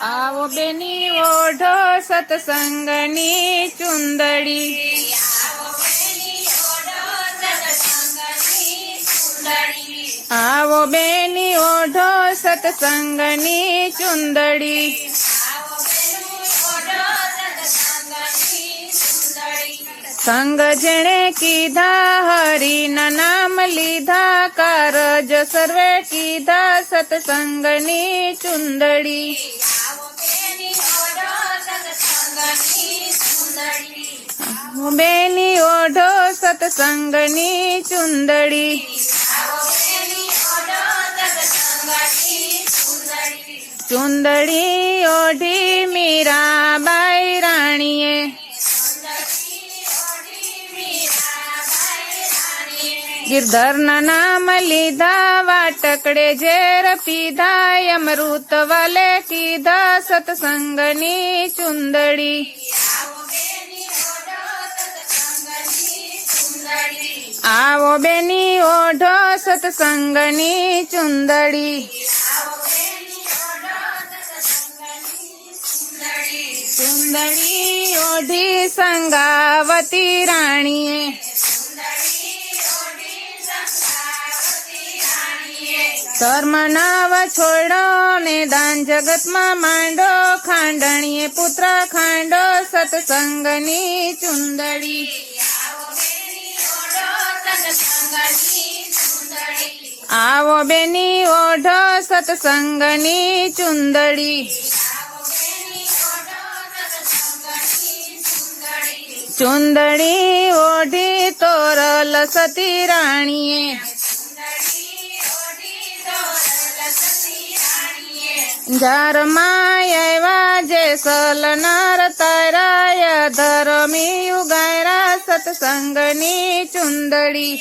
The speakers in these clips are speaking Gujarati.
આવો બેની ઓઢો સતસંગની ચુંદડી. આવો બેની ઓઢો સતસંગની ચુંદડી. સંગ જેણે કીધા, હરિના નામ લીધા, કારજ સર્વે કીધા, સતસંગની ચુંદડી. બેની ઓઢો સતસંગની ચુંદડી. ચુંદડી ઓઢી મીરાબાઈ રાણીએ. ગિરધરના નામ લીધા વાટકડે ઝેર પીધા, અમૃત વાલે કીધા સતસંગની ચુંદડી. આવો બેની ઓઢો સત્સંગની ચુંદડી. ચુંદડી ઓઢી સંગાવતી રાણીએ. ધર્મ નાવ છોડો ને દાન જગતમાં માંડો ખાંડણીએ પુત્ર ખાંડો સત્સંગની ચુંદડી. આવો બેની ઓઢો સત્સંગની ચુંદડી ચુંદડી ઓઢી તોરલ સતી રાણીએ જારમાં આવ્યા જે સલનાર સત્સંગની ચુંદડી.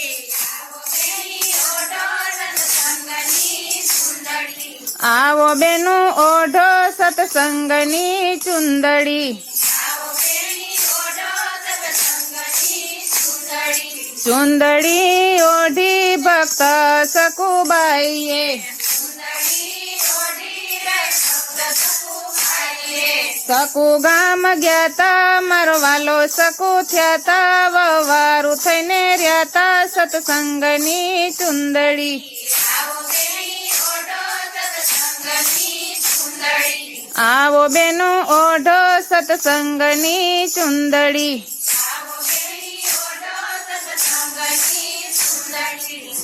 આવો બેનો ઓઢો સત્સંગની ચુંદડી. ચુંદડી ઓઢી ભક્ત સકુબાઈએ સકુ ગામ ગયા તા મારો વાલો સકુ થયા તા વવારું થઈને રહ્યા તા સત્સંગની ચુંદડી. આવો બેનો ઓઢો સત્સંગની ચુંદડી.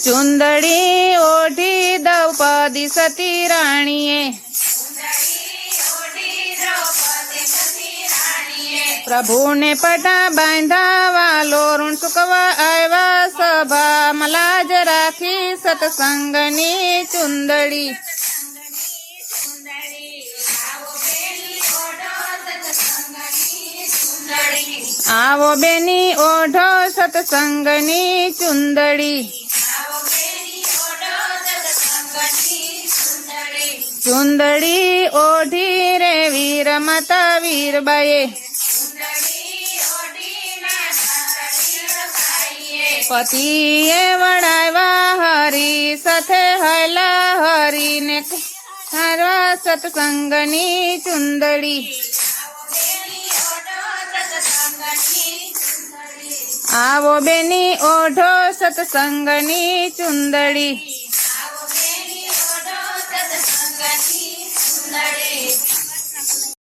ચુંદડી ઓઢી દ્રૌપદી સતી રાણીએ. પ્રભુને પટા બાંધાવા, લોરુણ સુકવા આવ્યા સભા. મલાજ રાખી સત્સંગની ચુંદડી. આવો બેની ઓઢો સત્સંગની ચુંદડી. ચુંદડી ઓઢી રે વીર માતા વીરબાએ. પતિએ વણાવ્યા હરી સાથે હલા હરીને હારવા સત્સંગની ચુંદડી. આવો બેની ઓઢો સત્સંગની ચુંદડી.